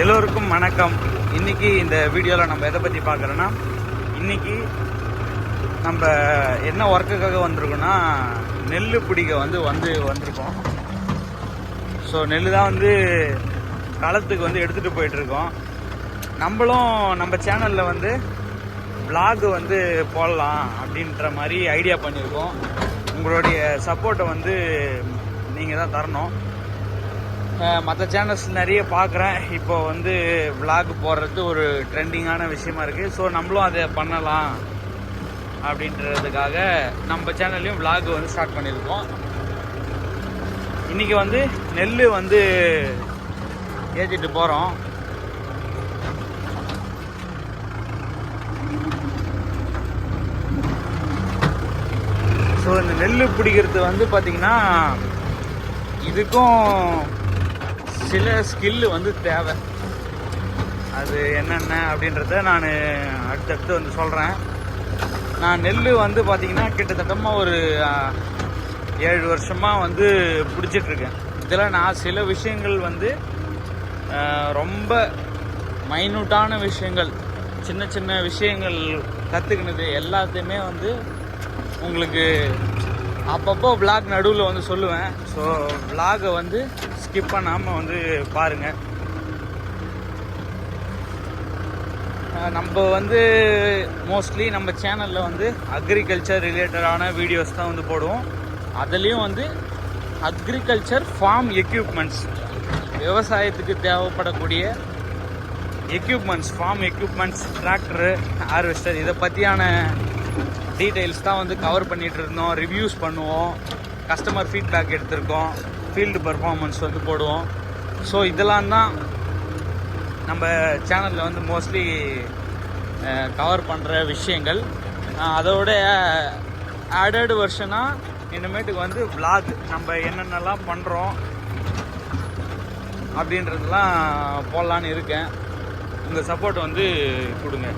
எல்லோருக்கும் வணக்கம். இன்னைக்கு இந்த வீடியோவில் நம்ம எதை பற்றி பார்க்குறோன்னா இன்னைக்கு நம்ம என்ன ஒர்க்குக்காக வந்திருக்கோன்னா நெல் பிடிக்க வந்து வந்து வந்திருக்கோம். ஸோ நெல் தான் வந்து களத்துக்கு வந்து எடுத்துகிட்டு போயிட்டுருக்கோம் நம்மளும் நம்ம சேனலில் வந்து vlog வந்து போடலாம் அப்படின்ற மாதிரி ஐடியா பண்ணியிருக்கோம். உங்களுடைய சப்போர்ட்டை வந்து நீங்கள் தான் தரணும். மற்ற சேனல்ஸ் நிறைய பார்க்குறேன் இப்போ வந்து vlog போடுறது ஒரு ட்ரெண்டிங்கான விஷயமா இருக்குது ஸோ நம்மளும் அதை பண்ணலாம் அப்படின்றதுக்காக நம்ம சேனல்லையும் vlog வந்து ஸ்டார்ட் பண்ணியிருக்கோம். இன்னைக்கு வந்து நெல் வந்து ஏற்றிட்டு போகிறோம் ஸோ இந்த நெல் பிடிக்கிறது வந்து பார்த்திங்கன்னா இதுக்கும் சில ஸ்கில்லு வந்து தேவை. அது என்னென்ன அப்படின்றத நான் அடுத்தடுத்து வந்து சொல்கிறேன் நான் நெல் வந்து பார்த்திங்கன்னா கிட்டத்தட்டமாக ஒரு ஏழு வருஷமாக வந்து பிடிச்சிட்ருக்கேன். இதில் நான் சில விஷயங்கள் வந்து ரொம்ப மைனூட்டான விஷயங்கள் சின்ன சின்ன விஷயங்கள் கற்றுக்கினது எல்லாத்தையுமே வந்து உங்களுக்கு அப்பப்போ விளாக் நடுவில் வந்து சொல்லுவேன். ஸோ விளாகை வந்து ஸ்கிப் பண்ணாமல் வந்து பாருங்கள் நம்ம வந்து மோஸ்ட்லி நம்ம சேனலில் வந்து அக்ரிகல்ச்சர் ரிலேட்டடான வீடியோஸ் தான் வந்து போடுவோம். அதுலேயும் வந்து அக்ரிகல்ச்சர் ஃபார்ம் எக்யூப்மெண்ட்ஸ் விவசாயத்துக்கு தேவைப்படக்கூடிய equipments farm equipments tractor harvester இதை பற்றியான டீட்டெயில்ஸ் தான் வந்து கவர் பண்ணிகிட்டு இருந்தோம் ரிவ்யூஸ் பண்ணுவோம் கஸ்டமர் ஃபீட்பேக் எடுத்திருக்கோம். ஃபீல்டு பர்ஃபார்மன்ஸ் வந்து போடுவோம். ஸோ இதெல்லாம் தான் நம்ம சேனலில் வந்து மோஸ்ட்லி கவர் பண்ணுற விஷயங்கள். அதோட ஆடட் வருஷனாக இனிமேட்டுக்கு வந்து விளாக் நம்ம என்னென்னலாம் பண்ணுறோம் அப்படின்றதெல்லாம் போடலான்னு இருக்கேன். உங்கள் சப்போர்ட் வந்து கொடுங்க.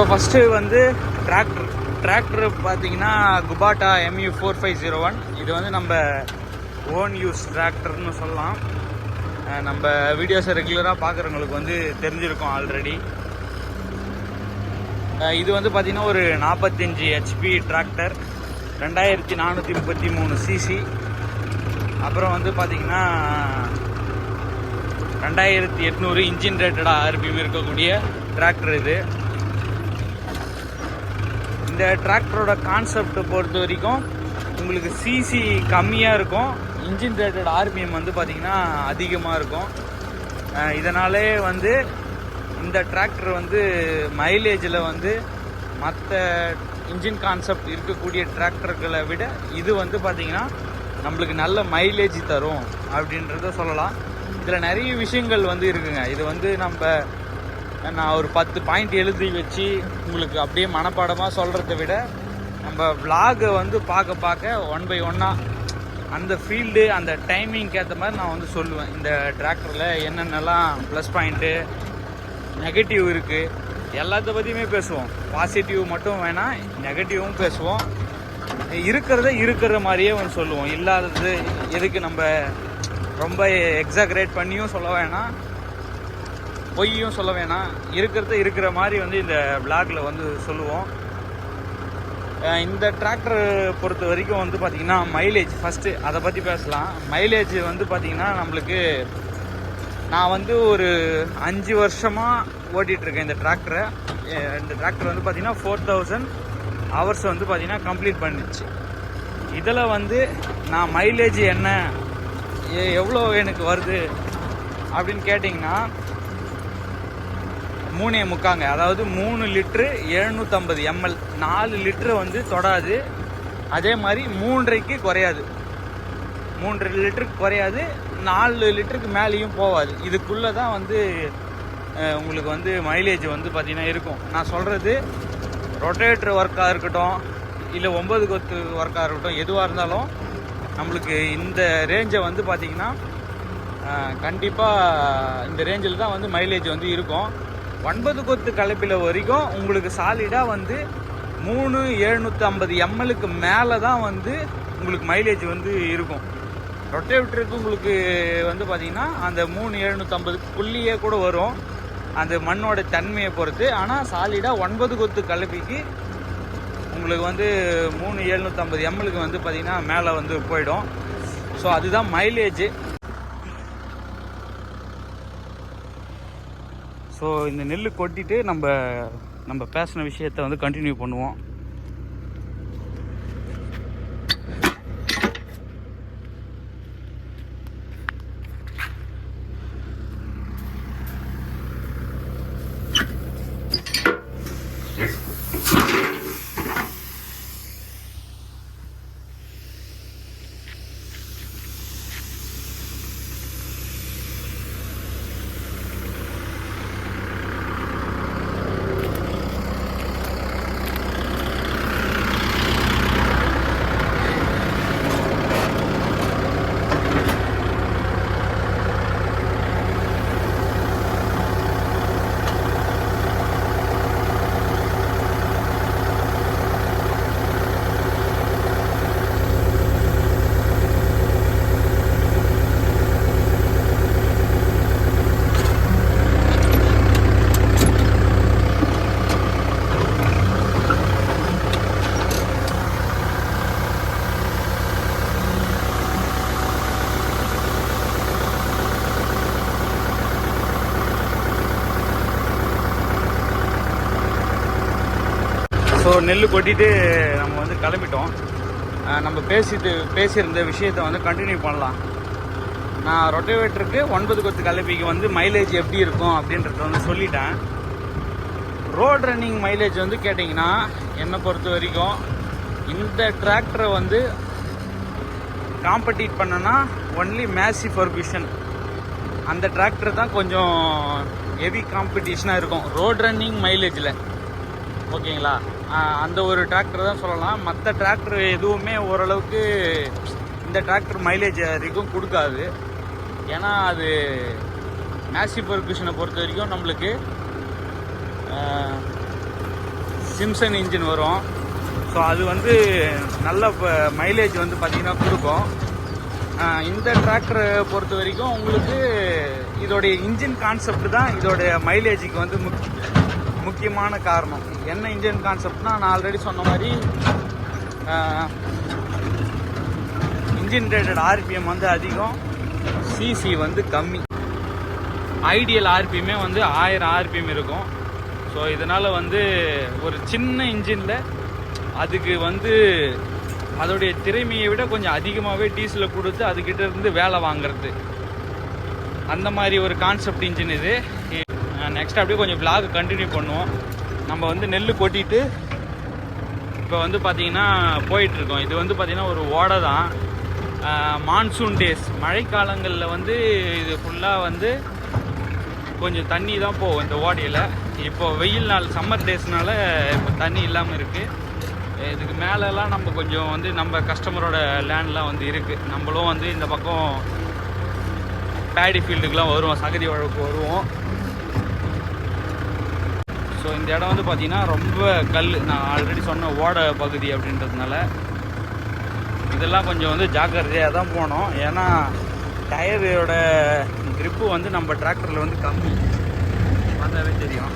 ஸோ ஃபஸ்ட்டு வந்து டிராக்டர் டிராக்டர் பார்த்தீங்கன்னா Kubota MU four five zero one இது வந்து நம்ம ஓன் யூஸ் டிராக்டர்னு சொல்லலாம். நம்ம வீடியோஸை ரெகுலராக பார்க்குறவங்களுக்கு வந்து தெரிஞ்சிருக்கும் ஆல்ரெடி இது வந்து பார்த்தீங்கன்னா ஒரு நாற்பத்தஞ்சு ஹெச்பி டிராக்டர் ரெண்டாயிரத்தி நானூற்றி முப்பத்தி மூணு சிசி அப்புறம் வந்து பார்த்தீங்கன்னா ரெண்டாயிரத்தி எட்நூறு இன்ஜின் ரேட்டடாக ஆர்பிஎம் இருக்கக்கூடிய டிராக்டர் இது. இந்த டிராக்டரோட கான்செப்டை பொறுத்த வரைக்கும் உங்களுக்கு சிசி கம்மியாக இருக்கும். இன்ஜின் ரேட்டட் ஆர்பிஎம் வந்து பார்த்திங்கன்னா அதிகமாக இருக்கும். இதனாலே வந்து இந்த டிராக்டர் வந்து மைலேஜில் வந்து மற்ற இன்ஜின் கான்செப்ட் இருக்கக்கூடிய டிராக்டர்களை விட இது வந்து பார்த்திங்கன்னா நம்மளுக்கு நல்ல மைலேஜ் தரும் அப்படின்றத சொல்லலாம். இதில் நிறைய விஷயங்கள் வந்து இருக்குங்க. இது வந்து நம்ம நான் ஒரு பத்து பாயிண்ட் எழுதி வச்சு உங்களுக்கு அப்படியே மனப்பாடமாக சொல்கிறத விட நம்ம vlog-அ வந்து பார்க்க பார்க்க ஒன் பை ஒன்னாக அந்த ஃபீல்டு அந்த டைமிங்க்கு ஏற்ற மாதிரி நான் வந்து சொல்லுவேன். இந்த டிராக்டரில் என்னென்னலாம் ப்ளஸ் பாயிண்ட்டு நெகட்டிவ் இருக்குது எல்லாத்த பற்றியுமே பேசுவோம். பாசிட்டிவ் மட்டும் வேணாம் நெகட்டிவும் பேசுவோம். இருக்கிறத இருக்கிற மாதிரியே வந்து சொல்லுவோம். இல்லாதது எதுக்கு நம்ம ரொம்ப எக்ஸாகரேட் பண்ணியும் சொல்ல வேணாம். பொய்யும் சொல்ல வேணாம். இருக்கிறத இருக்கிற மாதிரி வந்து இந்த விளாக்ல வந்து சொல்லுவோம். இந்த டிராக்டர் பொறுத்த வரைக்கும் வந்து பார்த்தீங்கன்னா மைலேஜ் ஃபஸ்ட்டு அதை பற்றி பேசலாம். மைலேஜ் வந்து பார்த்தீங்கன்னா நம்மளுக்கு நான் வந்து ஒரு அஞ்சு வருஷமாக ஓட்டிகிட்ருக்கேன் இந்த டிராக்டரை இந்த டிராக்டர் வந்து பார்த்தீங்கன்னா ஃபோர் தௌசண்ட் ஹவர்ஸ் வந்து பார்த்தீங்கன்னா கம்ப்ளீட் பண்ணிச்சு. இதில் வந்து நான் மைலேஜ் என்ன எவ்வளோ எனக்கு வருது அப்படின்னு கேட்டிங்கன்னா மூணே முக்காங்க. அதாவது மூணு லிட்ரு எழுநூற்றம்பது எம்எல். நாலு லிட்ரு வந்து தொடாது. அதே மாதிரி மூன்றைக்கு குறையாது. மூன்று லிட்டருக்கு குறையாது. நாலு லிட்டருக்கு மேலேயும் போகாது இதுக்குள்ளே தான் வந்து உங்களுக்கு வந்து மைலேஜ் வந்து பார்த்திங்கன்னா இருக்கும். நான் சொல்கிறது ரொட்டேட்ரு ஒர்க்காக இருக்கட்டும் இல்லை ஒம்பது கொத்து ஒர்க்காக இருக்கட்டும் எதுவாக இருந்தாலும் நம்மளுக்கு இந்த ரேஞ்சை வந்து பார்த்திங்கன்னா கண்டிப்பாக இந்த ரேஞ்சில் தான் வந்து மைலேஜ் வந்து இருக்கும். ஒன்பது கொத்து கலப்பில் வரைக்கும் உங்களுக்கு சாலிடாக வந்து மூணு எழுநூற்றி ஐம்பது எம்எலுக்கு மேலே தான் வந்து உங்களுக்கு மைலேஜ் வந்து இருக்கும். ரொட்டேவிட்டருக்கு உங்களுக்கு வந்து பார்த்தீங்கன்னா அந்த மூணு எழுநூற்றம்பதுக்குள்ளேயே கூட வரும். அந்த மண்ணோட தன்மையை பொறுத்து. ஆனால் சாலிடாக ஒன்பது கொத்து கலப்பிக்கு உங்களுக்கு வந்து மூணு எழுநூற்றம்பது எம்எலுக்கு வந்து பார்த்தீங்கன்னா மேலே வந்து போயிடும். ஸோ அதுதான் மைலேஜ் ஸோ இந்த நெல் கொட்டிட்டு நம்ம நம்ம பேசின விஷயத்தை வந்து கண்டினியூ பண்ணுவோம். நெல் கொட்டிட்டு நம்ம வந்து கிளம்பிட்டோம். நம்ம பேசிட்டு பேசியிருந்த விஷயத்தை வந்து கண்டினியூ பண்ணலாம். நான் ரொட்டேவேட்டருக்கு ஒன்பது கொத்து கலப்பிக்கு வந்து மைலேஜ் எப்படி இருக்கும் அப்படின்றத வந்து சொல்லிட்டேன். ரோட் ரன்னிங் மைலேஜ் வந்து கேட்டிங்கன்னா என்னை பொறுத்த வரைக்கும் இந்த டிராக்டரை வந்து காம்படிட் பண்ணனா ஒன்லி மேசி ஃபர்பிஷன் அந்த டிராக்டர் தான் கொஞ்சம் ஹெவி காம்படிஷனாக இருக்கும். ரோட் ரன்னிங் மைலேஜில் ஓகேங்களா அந்த ஒரு டிராக்டர் தான் சொல்லலாம். மற்ற டிராக்டர் எதுவுமே ஓரளவுக்கு இந்த டிராக்டர் மைலேஜ் வரைக்கும் கொடுக்காது. ஏன்னா அது மேசி பர்குஷனை பொறுத்த வரைக்கும் நம்மளுக்கு சிம்சன் இன்ஜின் வரும். ஸோ அது வந்து நல்ல மைலேஜ் வந்து பார்த்திங்கன்னா கொடுக்கும். இந்த டிராக்டரை பொறுத்த வரைக்கும் உங்களுக்கு இதோடைய இன்ஜின் கான்செப்ட் தான் இதோடைய மைலேஜுக்கு வந்து முக் முக்கியமான காரணம். என்ன இன்ஜின் கான்செப்ட்னா நான் ஆல்ரெடி சொன்ன மாதிரி இன்ஜின் ரேட்டட் ஆர்பிஎம் வந்து அதிகம் சிசி வந்து கம்மி. ஐடியல் ஆர்பிஎம்மே வந்து ஆயிரம் ஆர்பிஎம் இருக்கும். ஸோ இதனால் வந்து ஒரு சின்ன இன்ஜினில் அதுக்கு வந்து அதோடைய திறமையை விட கொஞ்சம் அதிகமாகவே டீசலை கொடுத்து அதுக்கிட்ட இருந்து வேலை வாங்குறது. அந்த மாதிரி ஒரு கான்செப்ட் இன்ஜின் இது. நெக்ஸ்ட் அப்படியே கொஞ்சம் விலாக் கண்டினியூ பண்ணுவோம். நம்ம வந்து நெல் கொட்டிட்டு இப்போ வந்து பார்த்தீங்கன்னா போயிட்டுருக்கோம் இது வந்து பார்த்தீங்கன்னா ஒரு ஓடை தான். மான்சூன் டேஸ் மழைக்காலங்களில் வந்து இது ஃபுல்லாக வந்து கொஞ்சம் தண்ணி தான் போகும் இந்த ஓடையில். இப்போ வெயில் நாள் சம்மர் டேஸ்னால இப்போ தண்ணி இல்லாமல் இருக்குது இதுக்கு மேலெலாம் நம்ம கொஞ்சம் வந்து நம்ம கஸ்டமரோட லேண்ட்லாம் வந்து இருக்குது நம்மளும் வந்து இந்த பக்கம் பேடி ஃபீல்டுக்கெலாம் வருவோம் சகதி வழக்கு வருவோம். ஸோ இந்த இடம் வந்து பார்த்தீங்கன்னா ரொம்ப கல் நான் ஆல்ரெடி சொன்ன ஓடை பகுதி அப்படின்றதுனால இதெல்லாம் கொஞ்சம் வந்து ஜாக்கிரதையாக தான் போனோம். ஏன்னா டயரோட க்ரிப்பு வந்து நம்ம டிராக்டரில் வந்து கம்மி. பார்த்தாவே தெரியும்.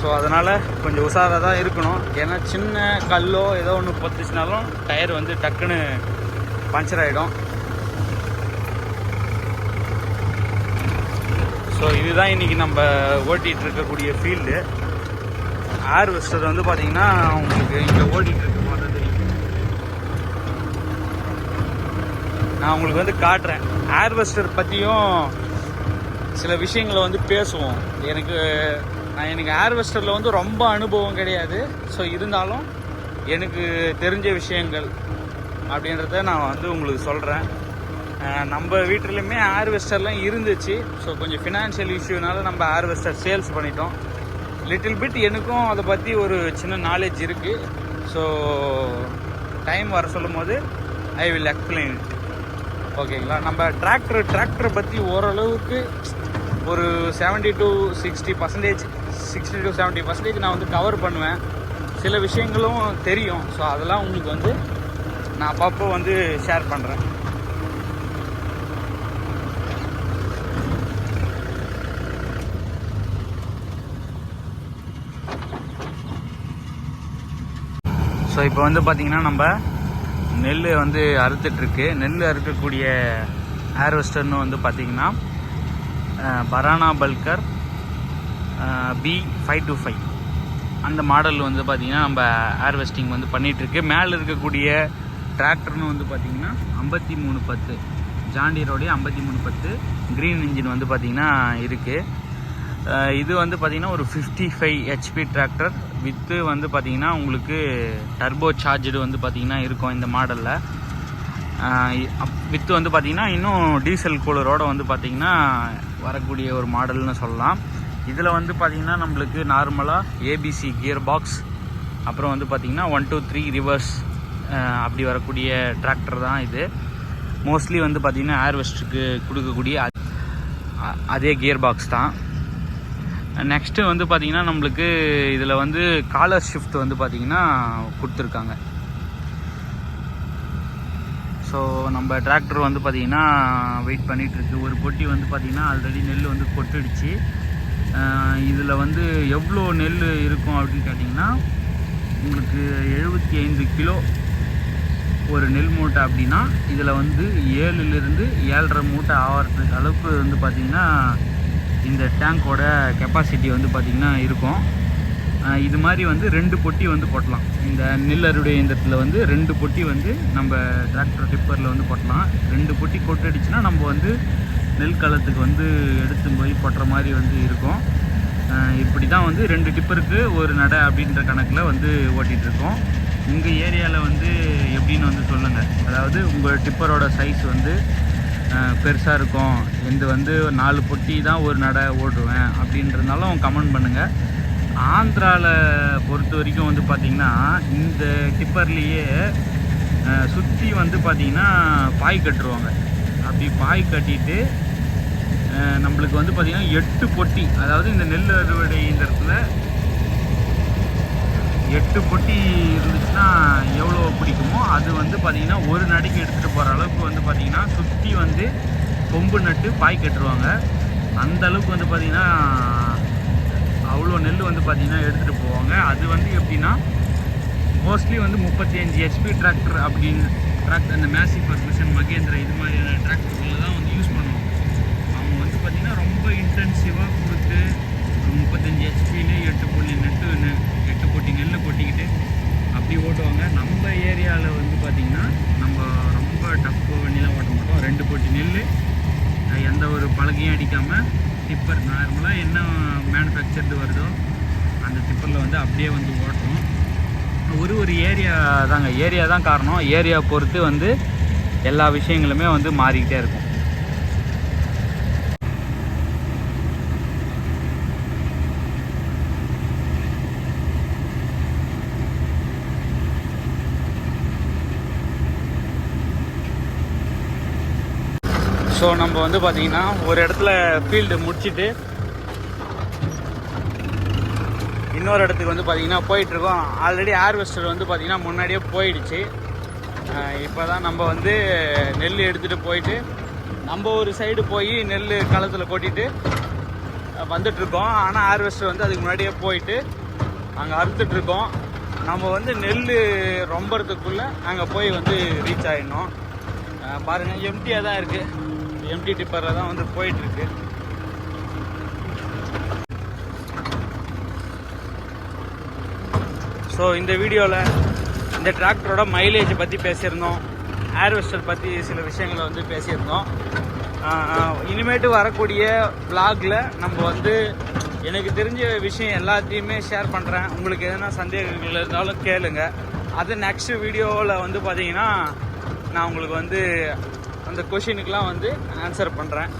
ஸோ அதனால் கொஞ்சம் உஷாராக தான் இருக்கணும். ஏன்னா சின்ன கல்லோ ஏதோ ஒன்று பத்துச்சுனாலும் டயர் வந்து டக்குன்னு பஞ்சர் ஆகிடும் ஸோ இதுதான் இன்றைக்கி நம்ம ஓட்டிகிட்டு இருக்கக்கூடிய ஃபீல்டு ஹார்வெஸ்டர் வந்து பார்த்தீங்கன்னா உங்களுக்கு இங்கே ஓட்டிகிட்டு இருக்க மாதிரி தெரியும். நான் உங்களுக்கு வந்து காட்டுறேன். ஹார்வெஸ்டர் பற்றியும் சில விஷயங்களை வந்து பேசுவோம். எனக்கு நான் எனக்கு ஹார்வெஸ்டரில் வந்து ரொம்ப அனுபவம் கிடையாது. ஸோ இருந்தாலும் எனக்கு தெரிஞ்ச விஷயங்கள் அப்படின்றத நான் வந்து உங்களுக்கு சொல்கிறேன் நம்ம வீட்டிலையுமே ஹார்வெஸ்டர்லாம் இருந்துச்சு. ஸோ கொஞ்சம் ஃபினான்ஷியல் இஷ்யூனால நம்ம ஹார்வெஸ்டர் சேல்ஸ் பண்ணிட்டோம். லிட்டில் பிட் எனக்கும் அதை பற்றி ஒரு சின்ன நாலேஜ் இருக்குது ஸோ டைம் வர சொல்லும் போது ஐ வில் எக்ஸ்பிளைன் ஓகேங்களா நம்ம டிராக்டர் டிராக்டரை பற்றி ஓரளவுக்கு ஒரு 70 to sixty percentage sixty to seventy percentage நான் வந்து கவர் பண்ணுவேன். சில விஷயங்களும் தெரியும். ஸோ அதெல்லாம் உங்களுக்கு வந்து நான் அப்பப்போ வந்து ஷேர் பண்ணுறேன் ஸோ இப்போ வந்து பார்த்திங்கன்னா நம்ம நெல் வந்து அறுத்துட்ருக்கு. நெல் அறுக்கக்கூடிய ஹேர்வெஸ்டர்னு வந்து பார்த்திங்கன்னா பரானா பல்கர் பி ஃபைவ் டு ஃபைவ் அந்த மாடல் வந்து பார்த்திங்கன்னா நம்ம ஹேர்வெஸ்டிங் வந்து பண்ணிகிட்ருக்கு மேலே இருக்கக்கூடிய டிராக்டர்னு வந்து பார்த்திங்கன்னா ஐம்பத்தி மூணு பத்து. ஜாண்டியரோடைய ஐம்பத்தி மூணு பத்து. க்ரீன் இன்ஜின் வந்து பார்த்திங்கன்னா இருக்குது இது வந்து பார்த்தீங்கன்னா ஒரு ஃபிஃப்டி ஃபைவ் ஹெச்பி டிராக்டர் வித்து வந்து பார்த்திங்கன்னா உங்களுக்கு டர்போ சார்ஜடு வந்து பார்த்தீங்கன்னா இருக்கும் இந்த மாடலில் வித்து வந்து பார்த்திங்கன்னா இன்னும் டீசல் கூலரோடு வந்து பார்த்தீங்கன்னா வரக்கூடிய ஒரு மாடல்னு சொல்லலாம். இதில் வந்து பார்த்திங்கன்னா நம்மளுக்கு நார்மலாக ஏபிசி கியர் பாக்ஸ் அப்புறம் வந்து பார்த்திங்கன்னா ஒன் டூ த்ரீ ரிவர்ஸ் அப்படி வரக்கூடிய டிராக்டர் தான் இது. மோஸ்ட்லி வந்து பார்த்திங்கன்னா ஏர்வெஸ்ட்டுக்கு கொடுக்கக்கூடிய அதே கியர் பாக்ஸ் தான். நெக்ஸ்ட்டு வந்து பார்த்திங்கன்னா நம்மளுக்கு இதில் வந்து காலர் ஷிஃப்ட் வந்து பார்த்தீங்கன்னா கொடுத்துருக்காங்க. ஸோ நம்ம டிராக்டர் வந்து பார்த்திங்கன்னா வெயிட் பண்ணிகிட்ருக்கு ஒரு பொட்டி வந்து பார்த்திங்கன்னா ஆல்ரெடி நெல் வந்து கொட்டிடுச்சு. இதில் வந்து எவ்வளோ நெல் இருக்கும் அப்படின்னு கேட்டிங்கன்னா உங்களுக்கு எழுபத்தி ஐந்து கிலோ ஒரு நெல் மூட்டை அப்படின்னா இதில் வந்து ஏழுலேருந்து ஏழரை மூட்டை ஆகிறதுக்கு அளவுக்கு வந்து பார்த்திங்கன்னா இந்த டேங்கோட கெப்பாசிட்டி வந்து பார்த்திங்கன்னா இருக்கும். இது மாதிரி வந்து ரெண்டு பொட்டி வந்து கொட்டலாம் இந்த நெல் அறுவடை இயந்திரத்தில் வந்து ரெண்டு பொட்டி வந்து நம்ம டிராக்டர் டிப்பரில் வந்து கொட்டலாம் ரெண்டு பொட்டி கொட்டடிச்சுன்னா நம்ம வந்து நெல் களத்துக்கு வந்து எடுத்து போய் கொட்டுற மாதிரி வந்து இருக்கும். இப்படி தான் வந்து ரெண்டு டிப்பருக்கு ஒரு நடை அப்படின்ற கணக்கில் வந்து ஓட்டிகிட்ருக்கோம் உங்கள் ஏரியாவில் வந்து எப்படின்னு வந்து சொல்லுங்கள் அதாவது உங்கள் டிப்பரோட சைஸ் வந்து பெருசாக இருக்கும். இது வந்து நாலு பொட்டி தான் ஒரு நடை ஓடுவேன் அப்படின்றதுனாலும் கமெண்ட் பண்ணுங்கள் ஆந்திராவில் பொறுத்த வரைக்கும் வந்து பார்த்திங்கன்னா இந்த டிப்பர்லேயே சுற்றி வந்து பார்த்திங்கன்னா பாய் கட்டுருவாங்க. அப்படி பாய் கட்டிட்டு நம்மளுக்கு வந்து பார்த்திங்கன்னா எட்டு பொட்டி அதாவது இந்த நெல் அறுவடை இயந்திரத்தில் எட்டு பொட்டி இருந்துச்சுன்னா எவ்வளோ வந்து பார்த்திங்கன்னா ஒரு நடிக்கு எடுத்துகிட்டு போகிற அளவுக்கு வந்து பார்த்திங்கன்னா சுற்றி வந்து கொம்பு நட்டு பாய் கட்டுருவாங்க. அந்த அளவுக்கு வந்து பார்த்திங்கன்னா அவ்வளோ நெல் வந்து பார்த்திங்கன்னா எடுத்துகிட்டு போவாங்க. அது வந்து எப்படின்னா மோஸ்ட்லி வந்து முப்பத்தி அஞ்சு ஹெச்பி டிராக்டர் அப்படின்னு டிராக்டர் இந்த மேசிக் பர்மிஷன் மகேந்திரா இது மாதிரியான டிராக்டர்களில் தான் வந்து யூஸ் பண்ணுவாங்க. அவங்க வந்து பார்த்திங்கன்னா ரொம்ப இன்டென்சிவாக கொடுத்து ஒரு முப்பத்தஞ்சு ஹெச்பிலே எட்டு புள்ளி நெட்டு நெ- எட்டு கோட்டி நெல் கொட்டி அப்படி ஓட்டுவாங்க நம்ம ஏரியாவில் வந்து பார்த்திங்கன்னா நம்ம ரொம்ப டஃப் வண்டிலாம் ஓட்ட மாட்டோம் ரெண்டு பொட்டி நெல் அஹ் எந்த ஒரு அடிக்காமல் டிப்பர் நார்மலாக என்ன மேனுஃபேக்சர்டு வருதோ அந்த டிப்பரில் வந்து அப்படியே வந்து ஓட்டுறோம் ஒரு ஒரு ஏரியா தாங்க. ஏரியா தான் காரணம். ஏரியா பொறுத்து வந்து எல்லா விஷயங்களுமே வந்து மாறிக்கிட்டே இருக்கும். ஸோ நம்ம வந்து பார்த்தீங்கன்னா ஒரு இடத்துல ஃபீல்டு முடிச்சிட்டு இன்னொரு இடத்துக்கு வந்து பார்த்தீங்கன்னா போயிட்டுருக்கோம். ஆல்ரெடி ஹார்வெஸ்டர் வந்து பார்த்தீங்கன்னா முன்னாடியே போயிடுச்சு. இப்போ தான் நம்ம வந்து நெல் எடுத்துகிட்டு போயிட்டு நம்ம ஒரு சைடு போய் நெல் களத்தில் கொட்டிட்டு வந்துட்டுருக்கோம். ஆனால் ஹார்வெஸ்டர் வந்து அதுக்கு முன்னாடியே போயிட்டு அங்கே அறுத்துட்ருக்கோம் நம்ம வந்து நெல் ரொம்பறதுக்குள்ளே அங்கே போய் வந்து ரீச் ஆகிடணும் பாருங்கள் எம்டியாக தான் இருக்குது எம்டி டிப்பரில் தான் வந்து போயிட்டுருக்கு. ஸோ இந்த வீடியோவில் இந்த டிராக்டரோட மைலேஜை பற்றி பேசியிருந்தோம். ஹேர்வெஸ்டர் பற்றி சில விஷயங்களை வந்து பேசியிருந்தோம். இனிமேட்டு வரக்கூடிய பிளாகில் நம்ம வந்து எனக்கு தெரிஞ்ச விஷயம் எல்லாத்தையுமே ஷேர் பண்ணுறேன் உங்களுக்கு எதனா சந்தேகங்கள் இருந்தாலும் கேளுங்க. அது நெக்ஸ்ட் வீடியோவில் வந்து பார்த்தீங்கன்னா நான் உங்களுக்கு வந்து அந்த கொஷினுக்கெலாம் வந்து ஆன்சர் பண்ணுறேன்